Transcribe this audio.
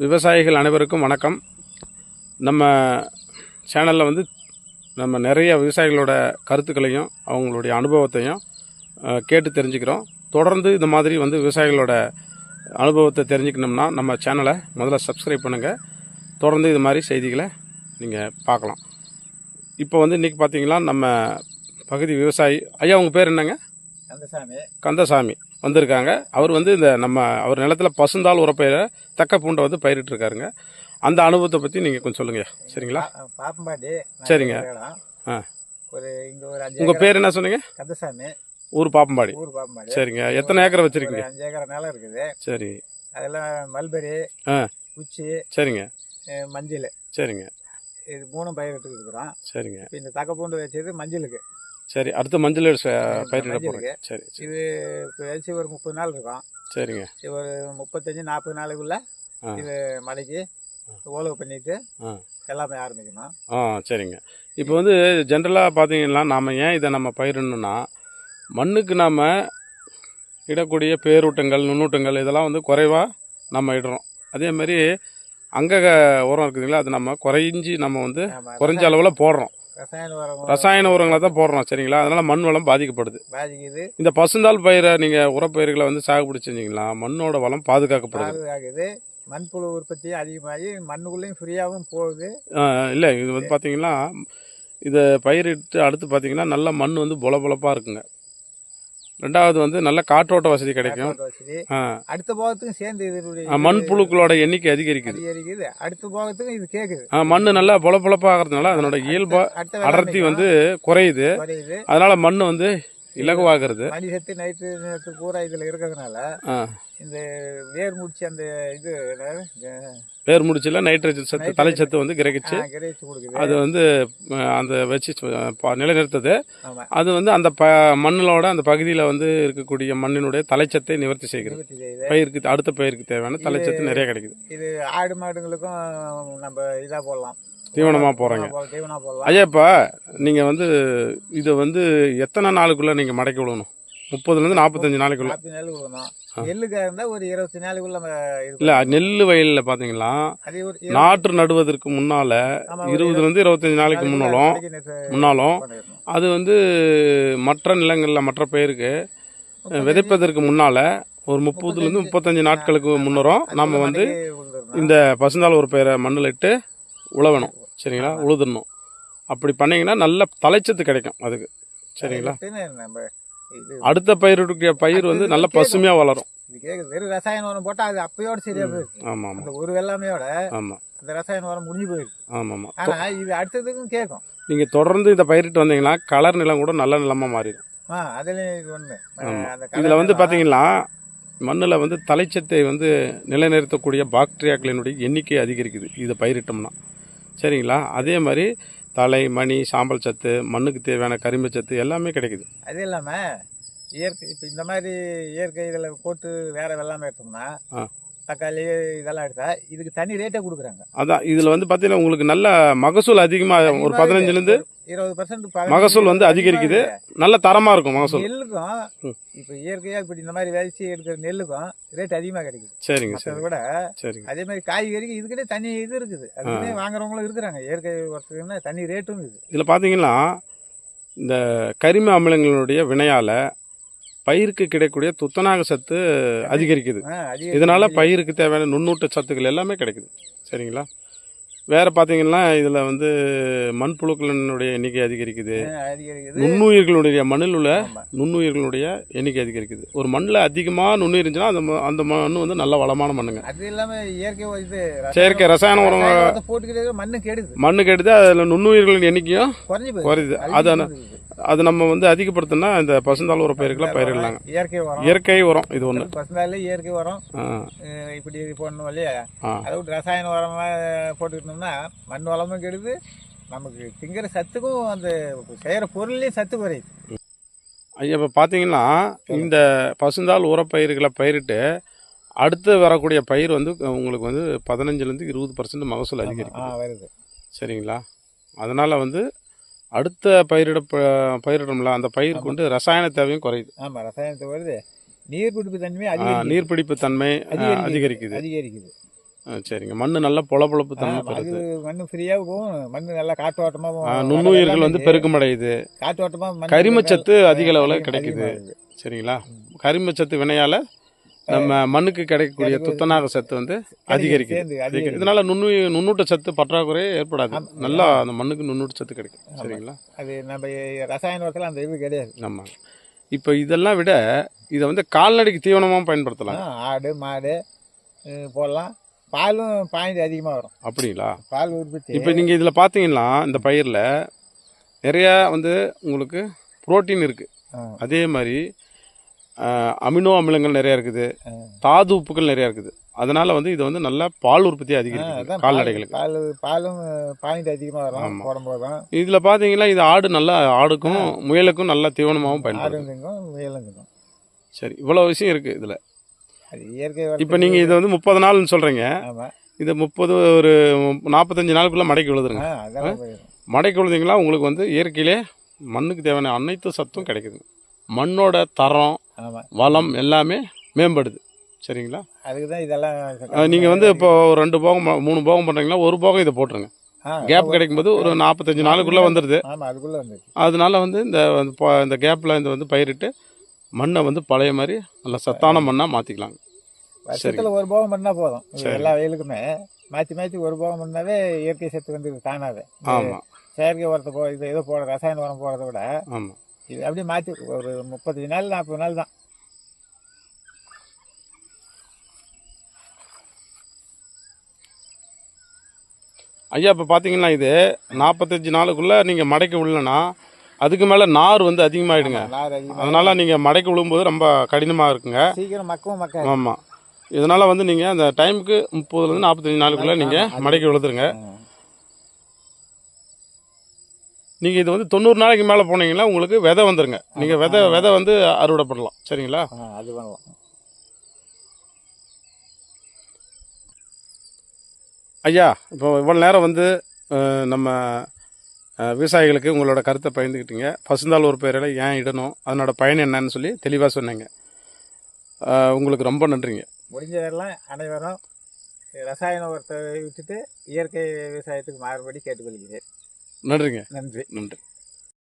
விவசாயிகள் அனைவருக்கும் வணக்கம். நம்ம சேனலில் வந்து நம்ம நிறைய விவசாயிகளோட கருத்துக்களையும் அவங்களுடைய அனுபவத்தையும் கேட்டு தெரிஞ்சுக்கிறோம். தொடர்ந்து இந்த மாதிரி வந்து விவசாயிகளோட அனுபவத்தை தெரிஞ்சுக்கணும்னா நம்ம சேனலை முதல்ல சப்ஸ்கிரைப் பண்ணுங்கள் தொடர்ந்து இது மாதிரி செய்திகளை நீங்கள் பார்க்கலாம். இப்போ வந்து இன்றைக்கி பார்த்தீங்கன்னா நம்ம பகுதி விவசாயி ஐயா உங்கள் பேர் என்னங்க? கந்தசாமி. கந்தசாமி வந்திருக்காங்க. அவர் வந்து இந்த நம்ம அவர் நிலத்துல பசுந்தாள் உரப்பயிரை தக்க பூண்டை வந்து பயிரிட்டுருக்காருங்க அந்த அனுபவத்தை பற்றி நீங்கள் கொஞ்சம் சொல்லுங்க. சரிங்களா? பாப்பம்பாடி சரிங்க. ஆ. ஒரு இங்க ஒரு அஞ்சு உங்கள் பேர் என்ன சொன்னீங்க? கந்தசாமி. ஊர் பாப்பம்பாடி. ஊர் பாப்பம்பாடி. சரிங்க. எத்தனை ஏக்கரை வச்சுருக்கீங்க? அஞ்சு ஏக்கர் நிலம் இருக்குது. சரி. அதெல்லாம் மல்பெரி ஆ. குச்சி சரிங்க. மஞ்சள். சரிங்க. இது மூணும் பயிரிட்டு இருக்கிறோம். சரிங்க. இந்த தக்கப்பூண்டு வச்சது மஞ்சளுக்கு. சரி அடுத்து மஞ்சள் பயிரிட. போகிறேங்க சரி இது வச்சு ஒரு முப்பது நாள் இருக்கும். சரிங்க. ஒரு முப்பத்தஞ்சு நாற்பது நாளுக்குள்ள. இது மலைக்கு ஓலவு பண்ணிட்டு. எல்லாமே ஆரம்பிக்கணும். ஆ சரிங்க. இப்போ வந்து ஜென்ரலாக பார்த்தீங்கன்னா நாம் ஏன் இதை நம்ம பயிரிடணும்னா மண்ணுக்கு நாம் இடக்கூடிய பேரூட்டங்கள் நுண்ணூட்டங்கள் இதெல்லாம் வந்து குறைவாக நம்ம இடுறோம். அதே மாதிரி அங்க உரம் இருக்குதுங்களா அது நம்ம குறைஞ்சி நம்ம வந்து குறைஞ்ச அளவில் போடுறோம். ரசாயன உரம் ரசாயன உரங்களை தான் போடுறோம் சரிங்களா? அதனால் மண் வளம் பாதிக்கப்படுது. பாதிக்குது. இந்த பசுந்தாள் பயிரை நீங்கள் உரப்பயிர்களை வந்து சாகுபடி செஞ்சீங்களா மண்ணோட வளம் பாதுகாக்கப்படுது. பாதுகாக்குது. மண்புழு உற்பத்தி அதிகமாகி மண்ணுக்குள்ளேயும் ஃப்ரீயாகவும் போகுது. இல்லை இது வந்து பார்த்தீங்கன்னா இதை பயிரிட்டு அடுத்து பார்த்தீங்கன்னா நல்ல மண் வந்து பொல பொலப்பாக இருக்குங்க. ரெண்டாவது வந்து நல்ல காற்றோட்ட வசதி கிடைக்கும். அடுத்த போகத்துக்கும் சேர்ந்து இதனுடைய மண் புழுக்களோட எண்ணிக்கை அதிகரிக்குது. அதிகரிக்குது. அடுத்த போகத்துக்கும் இது கேக்குது. மண் நல்லா பொல பொலப்பாகிறதுனால அதனோட இயல்பா அடர்த்தி வந்து குறையுது. குறையுது. அதனால மண் வந்து இலகுவாகிறது. மணி சத்து நேற்று பூரா இதுல இருக்கிறதுனால இந்த வேர் முடிச்சு அந்த இது? வேர் முடிச்சில நைட்ரஜன் சத்து நைட்ரஜன். தலைச்சத்து வந்து கிரகிச்சு அது வந்து அந்த வச்சு நிலைநிறுத்துது. அது வந்து அந்த ப மண்ணிலோட அந்த பகுதியில் வந்து இருக்கக்கூடிய மண்ணினுடைய தலைச்சத்தை நிவர்த்தி செய்கிறது. பயிருக்கு அடுத்த பயிருக்கு தேவையான தலைச்சத்து நிறைய கிடைக்குது. இது ஆடு மாடுங்களுக்கும் நம்ம இதா போடலாம். தீவனமா போடுறீங்க. போடலாம், தீவனமா போடலாம். ஐயா இப்போ நீங்கள் வந்து இதை வந்து எத்தனை நாளுக்குள்ளே நீங்கள் மடக்கி விடணும்? முப்பதுலேருந்து நாற்பத்தஞ்சு நாளைக்குள்ள. விடணும். ஒரு இருபத்தி இல்லை நெல் வயலில் ஒரு நாற்று நடுவதற்கு முன்னால் இருபதுலேருந்து இருபத்தஞ்சு நாளைக்கு முன்னாலும் முன்னாலும். அது வந்து மற்ற நிலங்களில் மற்ற பயிருக்கு விதைப்பதற்கு முன்னால் ஒரு முப்பதுலேருந்து முப்பத்தஞ்சு நாட்களுக்கு முன்னரும் நம்ம வந்து. இந்த பசுந்தாள் ஒரு பயிரை மண்ணில் இட்டு உழவணும். சரிங்களா? உழுதுடணும். அப்படி பண்ணீங்கன்னா நல்ல தலைச்சத்து கிடைக்கும் அதுக்கு. சரிங்களா? அடுத்த பயிருக்கு பயிர் வந்து நல்ல பசுமையாக வளரும். வெறும் ரசாயன உரம் போட்டா அது அப்பயோட சரியா போயிருக்கு ஆமாம் ஆமாம் ஒரு வெள்ளாமையோட ஆமாம் அந்த ரசாயன உரம் முடிஞ்சு போயிருக்கு ஆமாம் ஆமாம் ஆனா இது அடுத்ததுக்கும் கேட்கும் நீங்கள் தொடர்ந்து இதை பயிரிட்டு வந்தீங்கன்னா கலர் நிலம் கூட நல்ல நிலமாக மாறிடும். ஆ அதுலயும் இது ஆமா. அந்த இதில் வந்து பார்த்தீங்கன்னா மண்ணில் வந்து தலைச்சத்தை வந்து நிலைநிறுத்தக்கூடிய பாக்டீரியாக்களினுடைய எண்ணிக்கை அதிகரிக்குது. இதை பயிரிட்டோம்னா. சரிங்களா அதே மாதிரி தலை மணி சாம்பல் சத்து மண்ணுக்கு தேவையான கரிம சத்து எல்லாமே கிடைக்குது அது இல்லாம இயற்கை இப்ப இந்த மாதிரி இயற்கை இதுல போட்டு வேற வெள்ளாமை எடுத்தோம்னா. தக்காளி இதெல்லாம் எடுத்தா இதுக்கு தனி ரேட்டே கொடுக்குறாங்க. அதான் இதில் வந்து பார்த்தீங்கன்னா உங்களுக்கு நல்ல மகசூல் அதிகமாக ஒரு பதினஞ்சுலேருந்து இருபது பர்சன்ட் மகசூல் வந்து அதிகரிக்குது. நல்ல தரமாக இருக்கும் மகசூல். நெல்லுக்கும். இப்ப இயற்கையா இப்படி இந்த மாதிரி விதைச்சு எடுக்கிற நெல்லுக்கும் ரேட் அதிகமா கிடைக்குது. சரிங்க சரி விட சரிங்க. அதே மாதிரி காய்கறிக்கு இதுக்கிட்டே தனி இது இருக்குது. அதுக்குன்னே வாங்குறவங்களும் இருக்கிறாங்க. இயற்கை ஒருத்தருக்குன்னா தனி ரேட்டும் இருக்குது. இதில் பார்த்தீங்கன்னா இந்த கரிம அமிலங்களுடைய வினையால் பயிருக்கு கிடைக்கக்கூடிய துத்தநாக சத்து அதிகரிக்குது. இதனால பயிருக்கு தேவையான நுண்ணூட்ட சத்துக்கள் எல்லாமே கிடைக்குது. சரிங்களா? வேற பார்த்தீங்கன்னா இதில் வந்து மண்புழுக்களினுடைய எண்ணிக்கை அதிகரிக்குது. நுண்ணுயிர்களுடைய மண்ணில் உள்ள. நுண்ணுயிர்களுடைய எண்ணிக்கை அதிகரிக்குது. ஒரு மண்ணில் அதிகமாக நுண்ணுயிர் இருந்துச்சுன்னா அந்த அந்த மண் வந்து நல்ல வளமான மண்ணுங்க. அது இயற்கை இது செயற்கை ரசாயன உரம் மண்ணு கெடுது. மண்ணு கெடுது அதில் நுண்ணுயிர்களின் எண்ணிக்கையும் குறையுது. அழிஞ்சு அது நம்ம வந்து அதிகப்படுத்தினா இந்த பசுந்தாள் உர பயிர்களை பயிரிடலாங்க. இயற்கை உரம். இயற்கை உரம் இது ஒன்று பசுந்தாலே இயற்கை உரம். இப்படி போடணும் இல்லையா? அதை விட்டு ரசாயன உரமா போட்டுக்கிட்டோம்னா மண் வளமும் கெடுது நமக்கு திங்கிற சத்துக்கும் அந்த செய்யற பொருள்லயும் சத்து குறையுது. ஐயா இப்போ பார்த்தீங்கன்னா இந்த பசுந்தாள் உரப்பயிர்களை பயிரிட்டு அடுத்து வரக்கூடிய பயிர் வந்து உங்களுக்கு வந்து பதினஞ்சுலேருந்து இருபது பர்சன்ட் மகசூல் அதிகரிக்கும். வருது. சரிங்களா? அதனால் வந்து அடுத்த பயிரிட பயிரிடும்ல அந்த பயிருக்கு வந்து ரசாயன தேவையும் குறையுது. ஆமா ரசாயனத்தை வருது நீர் பிடிப்பு தன்மை நீர்பிடிப்பு தன்மை அதிகரிக்குது. அதிகரிக்குது. சரிங்க. மண் நல்லா பொலப்பொழப்பு தன்மை பெறுது. மண் ஃப்ரீயாகவும் போகும். மண் நல்லா வர நுண்ணுயிர்கள் வந்து பெருக்கமடையுது. காற்றோட்டமா மண் கரிமச்சத்து அதிக அளவில் கிடைக்குது. சரிங்களா? கரிமச்சத்து வினையால நம்ம மண்ணுக்கு கிடைக்கக்கூடிய துத்தநாக சத்து வந்து அதிகரிக்குது. இதனால நுண்ணுயி நுண்ணூட்ட சத்து பற்றாக்குறையே ஏற்படாது. நல்லா அந்த மண்ணுக்கு நுண்ணூட்ட சத்து கிடைக்கும். சரிங்களா? அது நம்ம ரசாயன உரத்துல அந்த இது கிடையாது. ஆமாம் இப்போ இதெல்லாம் விட இதை வந்து கால்நடைக்கு தீவனமாக பயன்படுத்தலாம். ஆடு மாடு போடலாம். பாலும் பாயிண்ட் அதிகமா வரும். அப்படிங்களா? பால் உற்பத்தி. இப்போ நீங்கள் இதில் பார்த்தீங்கன்னா இந்த பயிரில் நிறையா வந்து உங்களுக்கு புரோட்டீன் இருக்குது அதே மாதிரி அமினோ அமிலங்கள் நிறையா இருக்குது. தாது உப்புகள் நிறையா இருக்குது. அதனால வந்து இது வந்து நல்ல பால் உற்பத்தி அதான் கால்நடைகளுக்கு. பால் பாலும் பாயிண்ட் அதிகமா வரும். போடும்போதும் இதில் பார்த்தீங்கன்னா இது ஆடு நல்லா ஆடுக்கும் முயலுக்கும் நல்ல தீவனமாகவும் பயன்படுது. ஆடுங்கும் முயலுங்கும் சரி இவ்வளோ விஷயம் இருக்குது இதில். இயற்கை இப்போ நீங்கள் இதை வந்து முப்பது நாள்னு சொல்கிறீங்க இது முப்பது ஒரு நாற்பத்தஞ்சு நாளுக்குள்ளே மடக்கி போயிடும். மடக்கி விழுந்தீங்களா உங்களுக்கு வந்து இயற்கையிலே மண்ணுக்கு தேவையான அனைத்து சத்தும் கிடைக்குது. மண்ணோட தரம் வளம் எல்லாமே மேம்படுது. சரிங்களா? அதுக்கு தான் இதெல்லாம் நீங்கள் வந்து இப்போ ஒரு ரெண்டு போகம் மூணு போகம் பண்ணுறீங்களா ஒரு போகம் இதை போட்டுருங்க. கேப் கிடைக்கும்போது ஒரு நாற்பத்தஞ்சு நாளுக்குள்ளே வந்துடுது அதனால வந்து இந்த இந்த கேப்பில் இந்த வந்து பயிரிட்டு மண்ணை வந்து பழைய மாதிரி நல்ல சத்தான மண்ணாக மாற்றிக்கலாங்க வருஷத்துல ஒரு போகம் பண்ணா போதும். எல்லா வயலுக்குமே. மாத்தி மாத்தி ஒரு போகம் பண்ணாவே இயற்கை சத்து வந்து தானாவே. ஆமாம் செயற்கை உரத்தை போ இது ஏதோ போட ரசாயன உரம் போடுறத விட ஆமாம் இது அப்படியே மாத்தி ஒரு முப்பத்தஞ்சு நாள் நாற்பது நாள் தான். ஐயா இப்போ பார்த்தீங்கன்னா இது நாற்பத்தஞ்சு நாளுக்குள்ளே நீங்கள் மடக்கி விடலன்னா அதுக்கு மேலே நார் வந்து அதிகமாகிடுங்க அதனால நீங்கள் மடக்கி விழும்போது ரொம்ப கடினமாக இருக்குங்க. சீக்கிரம் மக்கவும் மக்க ஆமாம் இதனால் வந்து நீங்கள் அந்த டைமுக்கு முப்பதுலேருந்து நாற்பத்தஞ்சு நாளுக்குள்ளே நீங்கள் மடக்கி விழுதுருங்க நீங்கள் இது வந்து தொண்ணூறு நாளைக்கு மேலே போனீங்கன்னா உங்களுக்கு விதை வந்துருங்க. நீங்கள் விதை விதை வந்து அறுவடை பண்ணலாம். சரிங்களா? அது பண்ணலாம். ஐயா இப்போ இவ்வளோ நேரம் வந்து நம்ம விவசாயிகளுக்கு உங்களோட கருத்தை பகிர்ந்துக்கிட்டீங்க. பசுந்தாள் ஒரு பெயரில் ஏன் இடணும் அதனோட பயன் என்னன்னு சொல்லி தெளிவாக சொன்னீங்க. உங்களுக்கு ரொம்ப நன்றிங்க. முடிஞ்சதெல்லாம் அனைவரும் ரசாயன உரத்தை விட்டுட்டு இயற்கை விவசாயத்துக்கு மாறுபடி கேட்டுக்கொள்கிறேன். நன்றிங்க. நன்றி. நன்றி.